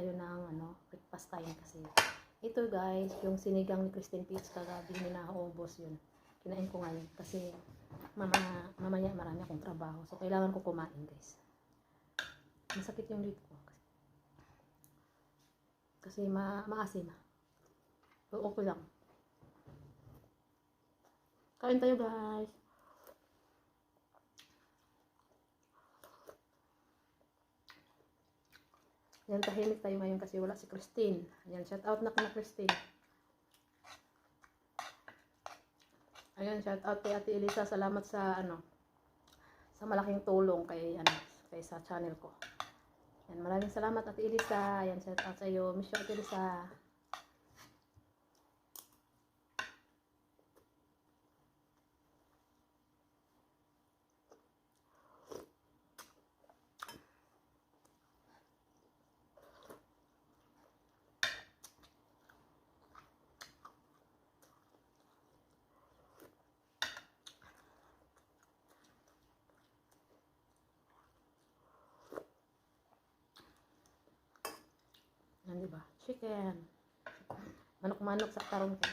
tayo ng ano, breakfast time kasi. Ito guys, yung sinigang ni Christine Peach kagabi ni naubos yun. Kinain ko ngayon kasi mama, mamaya marami akong trabaho. So, kailangan ko kumain guys. Masakit yung dito ko. Kasi ma maasim. So, okay lang. Kain tayo guys. Yan, tahimik tayo ngayon kasi wala si Christine. Ayan, shout out na kina Christine. Ayan, shout out kay Ate Elisa. Salamat sa ano sa malaking tulong kay ano kay sa channel ko. Ayan, maraming salamat Ate Elisa. Ayan, shout out sa iyo. Miss you, Ate Elisa. Yan, di ba? Chicken. Manok-manok sa tarong ko.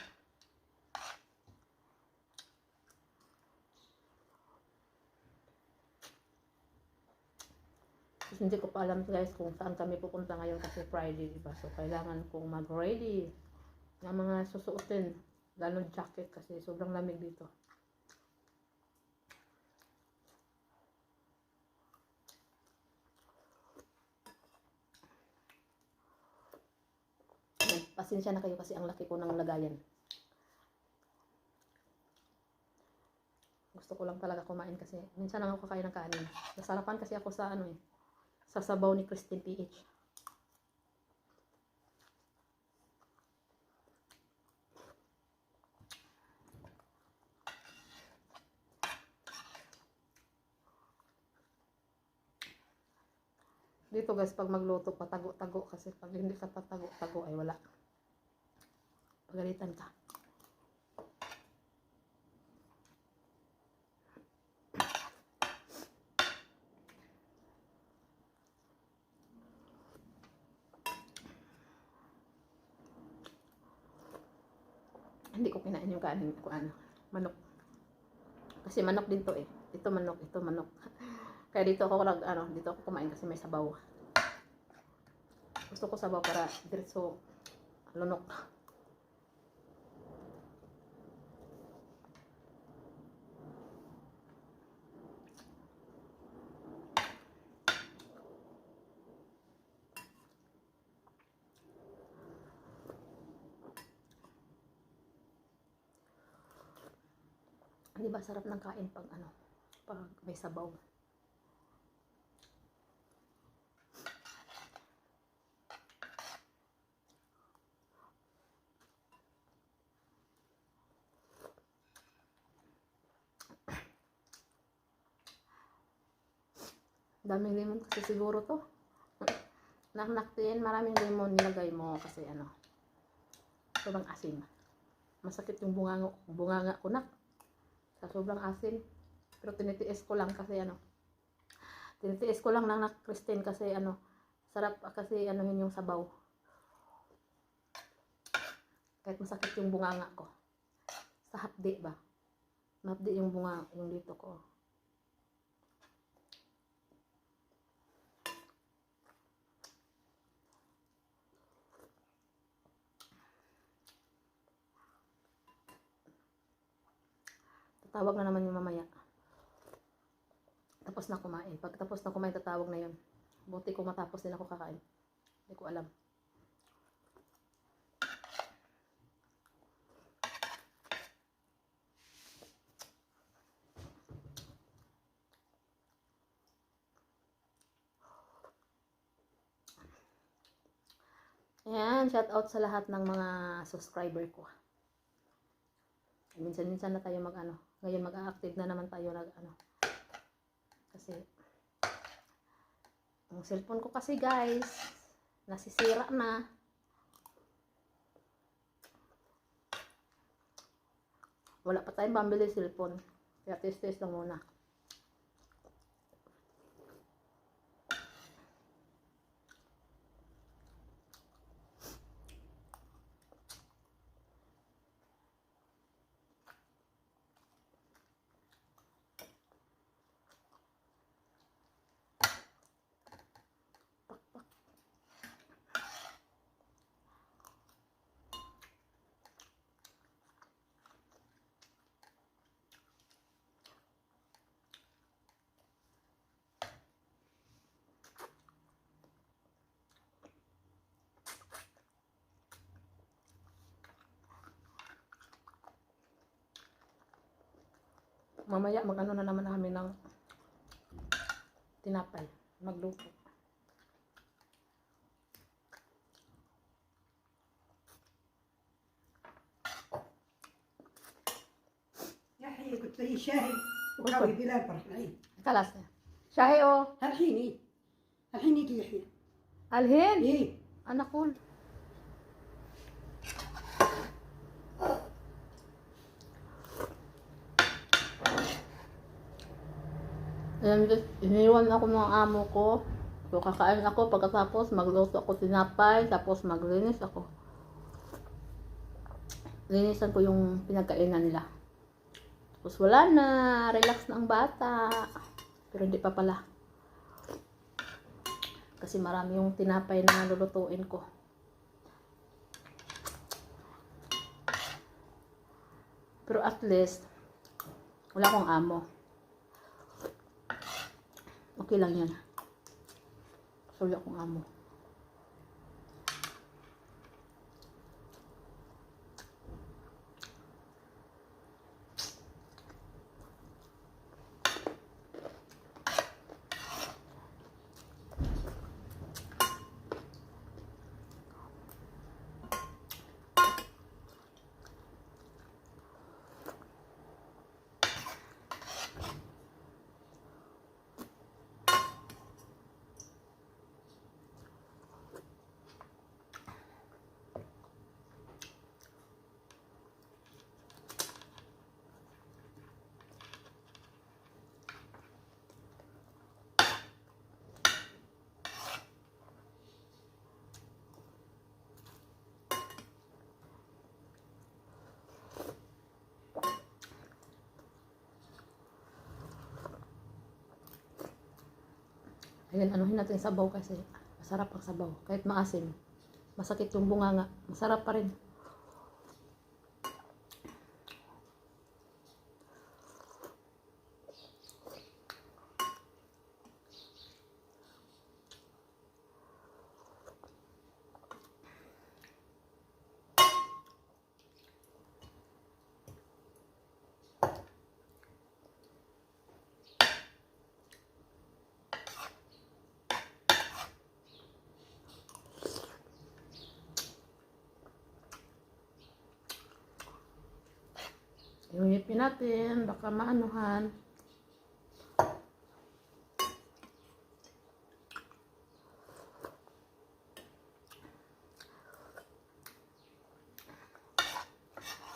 Kasi hindi ko pa alam guys kung saan kami pupunta ngayon kasi Friday, di ba? So, kailangan kong mag-ready ng mga susuotin. Lalo jacket kasi sobrang lamig dito. Ayan, Pasensya na kayo kasi ang laki ko ng lagayan. Gusto ko lang talaga kumain kasi minsan lang ako kakain ng kanin. Nasarapan kasi ako sa ano eh, sa sabaw ni Christine PH. Dito guys, pag magluto, patago-tago kasi pag hindi ka tatago-tago ay wala. Pagalitan ka. Hindi ko kinain yung kanin ko ano, manok. Kasi manok din to eh. Ito manok, ito manok. Kaya dito ako nag ano, dito ako kumain kasi may sabaw. Gusto ko sabaw para diretso lunok. Di ba sarap ng kain pag ano, pag may sabaw. Daming lemon kasi siguro to. Naknaktin, maraming lemon nilagay mo kasi ano. Sobrang asim. Masakit yung bunganga, bunganga ko nak. Sa sobrang asim. Pero tinitiis ko lang kasi ano. Tinitiis ko lang ng nak Christine kasi ano. Sarap kasi ano yun yung sabaw. Kahit masakit yung bunganga ko. Sa hapdi ba? Mahapdi yung bunga, yung dito ko. Tatawag na naman yung mamaya. Tapos na kumain. Pag tapos na kumain, tatawag na yun. Buti ko matapos din ako kakain. Hindi ko alam. Ayan, shout out sa lahat ng mga subscriber ko. Minsan-minsan na tayo mag ano. Ngayon mag-active na naman tayo nag ano. Kasi ang cellphone ko kasi guys, nasisira na. Wala pa tayong pambili cellphone. Kaya test-test lang muna. mamaya mag-ano na naman namin ng tinapay. Magluto. يحيى قلت لي شاهي وقوي بلال برحلين Kalas. Shahi o. الحين إيه الحين يجي يحيى Alhin. إيه Anak cool. Ayan, guys, iniwan ako ng amo ko. So, kakain ako pagkatapos magluto ako tinapay, tapos maglinis ako. Linisan ko yung pinagkainan nila. Tapos wala na, relax na ang bata. Pero hindi pa pala. Kasi marami yung tinapay na lulutuin ko. Pero at least, wala akong amo. Okay lang yan. So, wala akong amo. Ayan, anuhin natin sabaw kasi masarap ang sabaw. Kahit maasim. Masakit yung bunganga. Masarap pa rin. Iungipin natin. Baka maanuhan.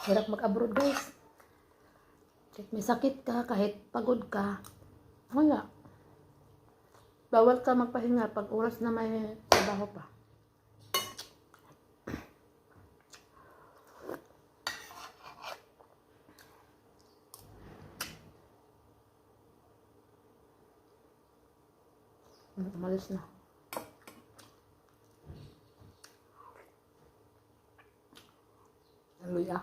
Hirap mag-abroad guys. Kahit may sakit ka, kahit pagod ka, wala. Bawal ka magpahinga pag oras na may trabaho pa. Hmm, Umalis na. Ang luya.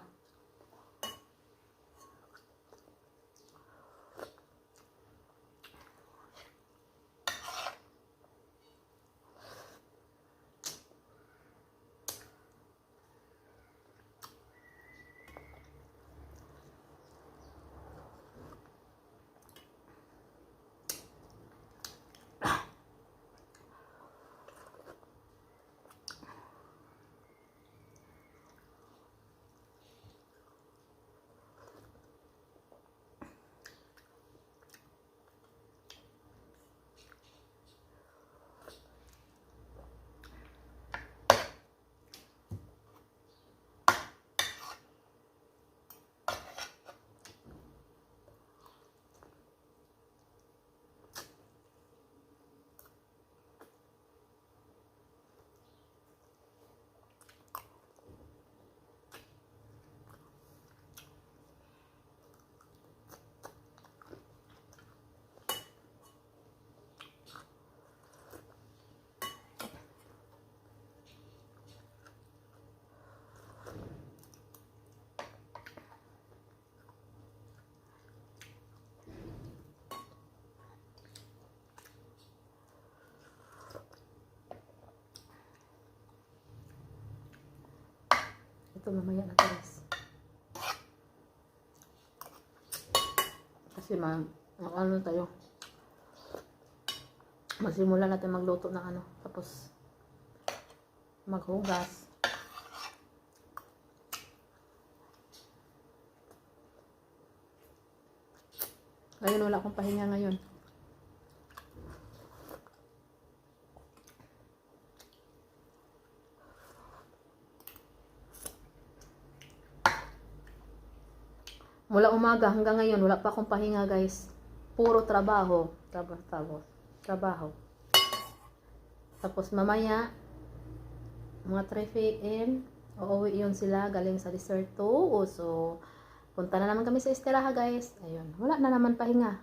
Ito mamaya na guys. Kasi ma, ano tayo. Magsimula natin magluto ng ano. Tapos, maghugas. Ngayon wala akong pahinga ngayon. Mula umaga hanggang ngayon, wala pa akong pahinga guys. Puro trabaho. Trabaho, trabaho. Tapos mamaya, mga 3 p.m., uuwi yun sila galing sa Desert 2. So, punta na naman kami sa Estelaha guys. Ayun, wala na naman pahinga.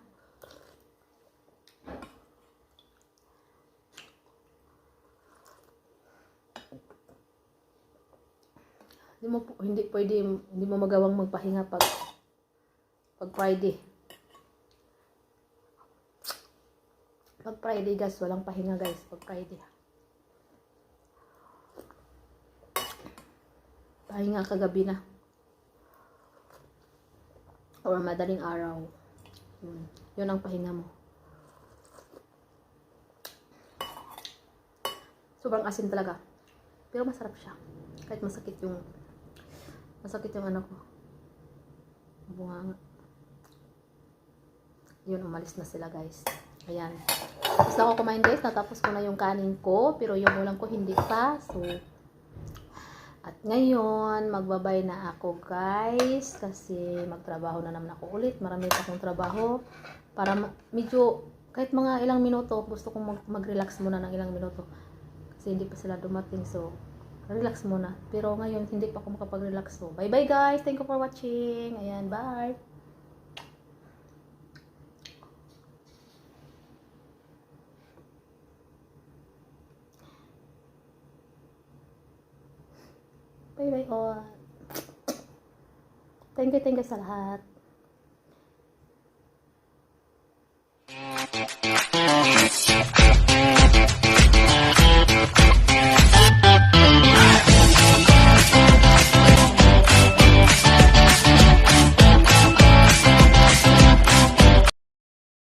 Hindi mo, hindi pwede, hindi mo magawang magpahinga pag pag Friday. Pag Friday guys, walang pahinga guys. Pag Friday. Pahinga kagabi na. Or madaling araw. Yun. Yun ang pahinga mo. Sobrang asin talaga. Pero masarap siya. Kahit masakit yung masakit yung ano ko. Bunga yun, umalis na sila guys. Ayan. Tapos ako kumain guys. Natapos ko na yung kanin ko. Pero yung ulam ko hindi pa. So, at ngayon, magbabay na ako guys. Kasi magtrabaho na naman ako ulit. Marami pa akong trabaho. Para medyo, kahit mga ilang minuto, gusto kong mag- mag-relax muna ng ilang minuto. Kasi hindi pa sila dumating. So, relax muna. Pero ngayon, hindi pa ako makapag-relax. So, bye-bye guys. Thank you for watching. Ayan, bye. Bye-bye all. Thank you, thank you sa lahat.